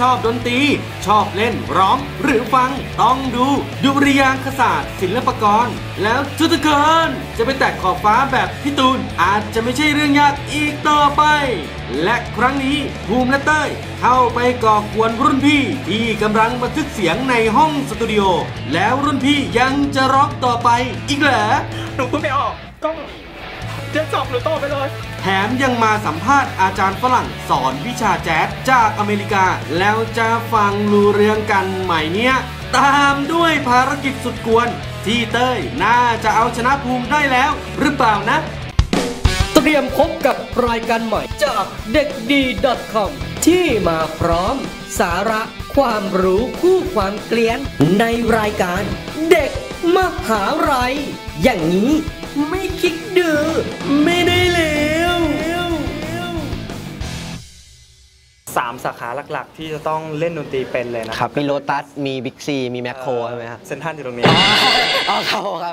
ชอบดนตรี ชอบเล่นร้อง หรือฟัง ต้องดูดุริยางคศาสตร์ ศิลปกร แล้วทุกคนจะไปแตะขอบฟ้าแบบพี่ตูน อาจจะไม่ใช่เรื่องยากอีกต่อไป และครั้งนี้ภูมิและเต้ย เข้าไปก่อกวนรุ่นพี่ที่กำลังบันทึกเสียงในห้องสตูดิโอแล้วรุ่นพี่ยังจะร้องต่อไปอีกเหรอหนูพูดไม่ออกก็ เดี๋ยวจบหนูโตไปเลย แถมยังมาสัมภาษณ์อาจารย์ฝรั่งสอนวิชาแจ๊สจากอเมริกา แล้วจะฟังรู้เรื่องกันไหมเนี่ยตามด้วยภารกิจสุดกวน ที่เต้ยน่าจะเอาชนะภูมิได้แล้ว หรือเปล่านะ เตรียมพบกับรายการใหม่จากเด็กดี .com ที่มาพร้อม สาระความรู้คู่ความเกลียนในรายการ เด็กมหาลัยอย่างนี้ไม่คิดดู ไม่ได้แล้วสามสาขาหลักๆ ที่จะต้องเล่นดนตรีเป็นเลยนะครับ มีโลตัส มีบิ๊กซี มีแมคโครใช่ไหมครับ เซนทรันอยู่ตรงนี้ อ๋อครับครับ